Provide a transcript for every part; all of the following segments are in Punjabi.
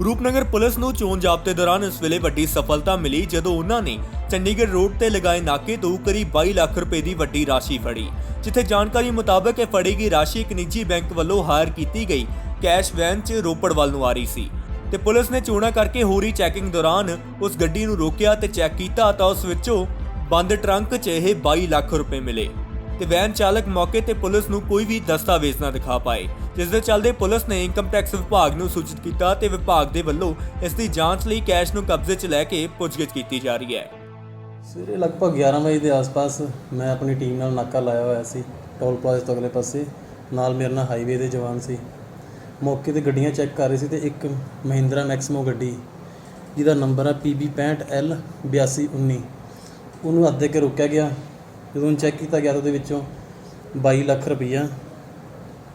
ਰੂਪਨਗਰ ਪੁਲਿਸ ਨੂੰ ਚੋਣ ਜ਼ਾਬਤੇ ਦੌਰਾਨ ਇਸ ਵੇਲੇ ਵੱਡੀ ਸਫਲਤਾ ਮਿਲੀ ਜਦੋਂ ਉਹਨਾਂ ਨੇ ਚੰਡੀਗੜ੍ਹ ਰੋਡ ਤੇ ਲਗਾਏ ਨਾਕੇ ਤੋਂ ਕਰੀਬ 22 ਲੱਖ ਰੁਪਏ ਦੀ ਵੱਡੀ ਰਾਸ਼ੀ ਫੜੀ, ਜਿੱਥੇ ਜਾਣਕਾਰੀ ਮੁਤਾਬਕ ਇਹ ਫੜੀ ਗਈ ਰਾਸ਼ੀ ਇੱਕ ਨਿੱਜੀ ਬੈਂਕ ਵੱਲੋਂ ਹਾਇਰ ਕੀਤੀ ਗਈ। ਕੈਸ਼ ਵੈਨ 'ਚ ਰੋਪੜ ਵੱਲ ਨੂੰ ਆ ਰਹੀ ਸੀ। ਤੇ ਪੁਲਿਸ ਨੇ ਚੋਣਾਂ ਕਰਕੇ ਹੋ ਰਹੀ ਚੈਕਿੰਗ ਦੌਰਾਨ ਉਸ ਗੱਡੀ ਨੂੰ ਰੋਕਿਆ ਤੇ ਚੈੱਕ ਕੀਤਾ ਤਾਂ ਉਸ ਵਿੱਚੋਂ ਬੰਦ ਟਰੰਕ 'ਚ ਇਹ 22 ਲੱਖ ਰੁਪਏ ਮਿਲੇ। ਤੇ ਵੈਨ ਚਾਲਕ ਮੌਕੇ ਤੇ ਪੁਲਿਸ ਨੂੰ ਕੋਈ ਵੀ ਦਸਤਾਵੇਜ਼ ਨਾ ਦਿਖਾ ਪਾਏ, ਜਿਸ ਦੇ ਚੱਲਦੇ ਪੁਲਿਸ ਨੇ ਇਨਕਮ ਟੈਕਸ ਵਿਭਾਗ ਨੂੰ ਸੂਚਿਤ ਕੀਤਾ ਤੇ ਵਿਭਾਗ ਦੇ ਵੱਲੋਂ ਇਸ ਦੀ ਜਾਂਚ ਲਈ ਕੈਸ਼ ਨੂੰ ਕਬਜ਼ੇ 'ਚ ਲੈ ਕੇ ਪੁੱਛਗਿੱਛ ਕੀਤੀ ਜਾ ਰਹੀ ਹੈ। ਸਵੇਰੇ ਲਗਭਗ 11 ਵਜੇ ਦੇ ਆਸ-ਪਾਸ ਮੈਂ ਆਪਣੀ ਟੀਮ ਨਾਲ ਨਾਕਾ ਲਾਇਆ ਹੋਇਆ ਸੀ, ਟੋਲ ਪਲਾਜ਼ਾ ਤੋਂ ਅਗਲੇ ਪਾਸੇ। ਨਾਲ ਮੇਰੇ ਨਾਲ ਹਾਈਵੇ ਦੇ ਜਵਾਨ ਸੀ। ਮੌਕੇ ਤੇ ਗੱਡੀਆਂ ਚੈੱਕ ਕਰ ਰਹੇ ਸੀ ਤੇ ਇੱਕ ਮਹਿੰਦਰਾ ਮੈਕਸਿਮੋ ਗੱਡੀ, ਜਿਹਦਾ ਨੰਬਰ ਹੈ PB65L 8219 ਉਹਨੂੰ ਅੱਧੇ ਕੇ ਰੋਕਿਆ ਗਿਆ। ਜਦੋਂ ਚੈੱਕ ਕੀਤਾ ਗਿਆ ਤਾਂ ਉਹਦੇ ਵਿੱਚੋਂ 22 ਲੱਖ ਰੁਪਈਆ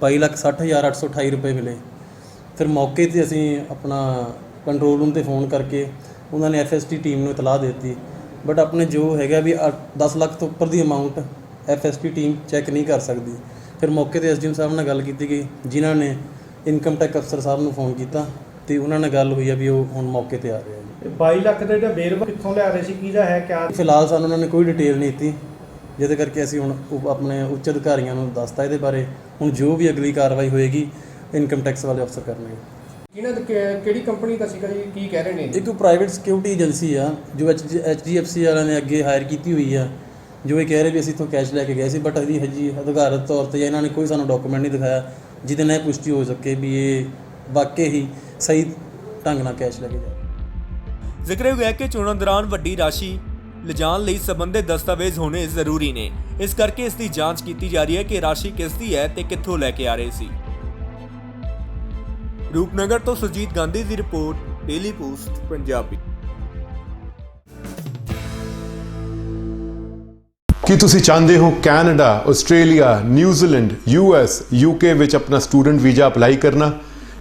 22 ਲੱਖ 60828 ਰੁਪਏ ਮਿਲੇ। ਫਿਰ ਮੌਕੇ ਤੇ ਅਸੀਂ ਆਪਣਾ ਕੰਟਰੋਲ ਰੂਮ ਤੇ ਫੋਨ ਕਰਕੇ ਉਹਨਾਂ ਨੇ ਐਫਐਸਟੀ ਟੀਮ ਨੂੰ ਇਤਲਾਹ ਦੇ ਦਿੱਤੀ। ਬਟ ਆਪਣੇ ਜੋ ਹੈਗਾ ਵੀ 10 ਲੱਖ ਤੋਂ ਉੱਪਰ ਦੀ ਅਮਾਉਂਟ ਐਫਐਸਟੀ ਟੀਮ ਚੈੱਕ ਨਹੀਂ ਕਰ ਸਕਦੀ। ਫਿਰ ਮੌਕੇ ਤੇ ਐਸਡੀਐਮ ਸਾਹਿਬ ਨਾਲ ਗੱਲ ਕੀਤੀ ਗਈ ਜਿਨ੍ਹਾਂ ਨੇ ਇਨਕਮ ਟੈਕਸ ਅਫਸਰ ਸਾਹਿਬ ਨੂੰ ਫੋਨ ਕੀਤਾ ਤੇ ਉਹਨਾਂ ਨਾਲ ਗੱਲ ਹੋਈ ਆ ਵੀ ਉਹ ਹੁਣ ਮੌਕੇ ਤੇ ਆ ਰਹੇ ਆ ਜੀ। ਇਹ 22 ਲੱਖ ਦਾ ਜਿਹੜਾ ਵੇਰਵਾ ਕਿੱਥੋਂ ਲਿਆ ਰਹੇ ਸੀ? ਕਿਹਦਾ ਹੈ ਕਿਆ? ਫਿਲਹਾਲ ਸਾਨੂੰ ਉਹਨਾਂ ਨੇ ਕੋਈ ਡਿਟੇਲ ਨਹੀਂ ਦਿੱਤੀ। ਜਿਹਦੇ ਕਰਕੇ ਅਸੀਂ ਹੁਣ ਉਪ- ਆਪਣੇ ਉੱਚ ਅਧਿਕਾਰੀਆਂ ਨੂੰ ਦੱਸਤਾ ਇਹਦੇ ਬਾਰੇ। ਹੁਣ ਜੋ ਵੀ ਅਗਲੀ ਕਾਰਵਾਈ ਹੋਏਗੀ ਇਨਕਮ ਟੈਕਸ ਵਾਲੇ ਅਫਸਰ ਕਰਨਗੇ। ਕਿਹਨਾਂ ਦਾ ਕਿ- ਕਿਹੜੀ ਕੰਪਨੀ ਦਾ ਸੀਗਾ ਜੀ? ਕੀ ਕਹਿ ਰਹੇ ਨੇ? ਇੱਕ ਪ੍ਰਾਈਵੇਟ ਸਿਕਿਉਰਿਟੀ ਏਜੰਸੀ ਆ ਜੋ ਐਚਡੀਐਫਸੀ ਵਾਲਿਆਂ ਨੇ ਅੱਗੇ ਹਾਇਰ ਕੀਤੀ ਹੋਈ ਆ। ਜੋ ਇਹ ਕਹਿ ਰਹੇ ਵੀ ਅਸੀਂ ਤੋਂ ਕੈਸ਼ ਲੈ ਕੇ ਗਏ ਸੀ ਬਟ ਇਹਦੀ ਹਜੀ ਅਧਿਕਾਰਤ ਤੌਰ ਤੇ ਜਾਂ ਇਹਨਾਂ ਨੇ ਕੋਈ ਸਾਨੂੰ ਡਾਕੂਮੈਂਟ ਨਹੀਂ ਦਿਖਾਇਆ ਜਿਹਦੇ ਨਾਲ ਇਹ ਪੁਸ਼ਟੀ ਹੋ ਸਕੇ ਵੀ ਇਹ ਵਾਕਈ ਹੀ ਸਹੀ ਢੰਗ ਨਾਲ ਕੈਸ਼ ਲੈ ਕੇ ਗਏ ਜ਼ਿਕਰ ਹੈ ਕਿ ਚੋਣਾਂ ਦੌਰਾਨ ਵੱਡੀ ਰਾਸ਼ੀ ਲਿਜਾਣ ਲਈ ਸੰਬੰਧਿਤ ਦਸਤਾਵੇਜ਼ ਹੋਣੇ ਜ਼ਰੂਰੀ ਨੇ। ਇਸ ਕਰਕੇ ਇਸ ਦੀ ਜਾਂਚ ਕੀਤੀ ਜਾ ਰਹੀ ਹੈ ਕਿ ਰਾਸ਼ੀ ਕਿਸ ਦੀ ਹੈ ਤੇ ਕਿੱਥੋਂ ਲੈ ਕੇ ਆ ਰਹੇ ਸੀ। ਰੂਪਨਗਰ ਤੋਂ ਸੁਰਜੀਤ ਗਾਂਧੀ ਦੀ ਰਿਪੋਰਟ, ਡੇਲੀ ਪੋਸਟ, ਪੰਜਾਬੀ। ਕੀ ਤੁਸੀਂ ਚਾਹੁੰਦੇ ਹੋ Canada, Australia, New Zealand US UK ਵਿੱਚ ਆਪਣਾ ਸਟੂਡੈਂਟ ਵੀਜ਼ਾ ਅਪਲਾਈ ਕਰਨਾ?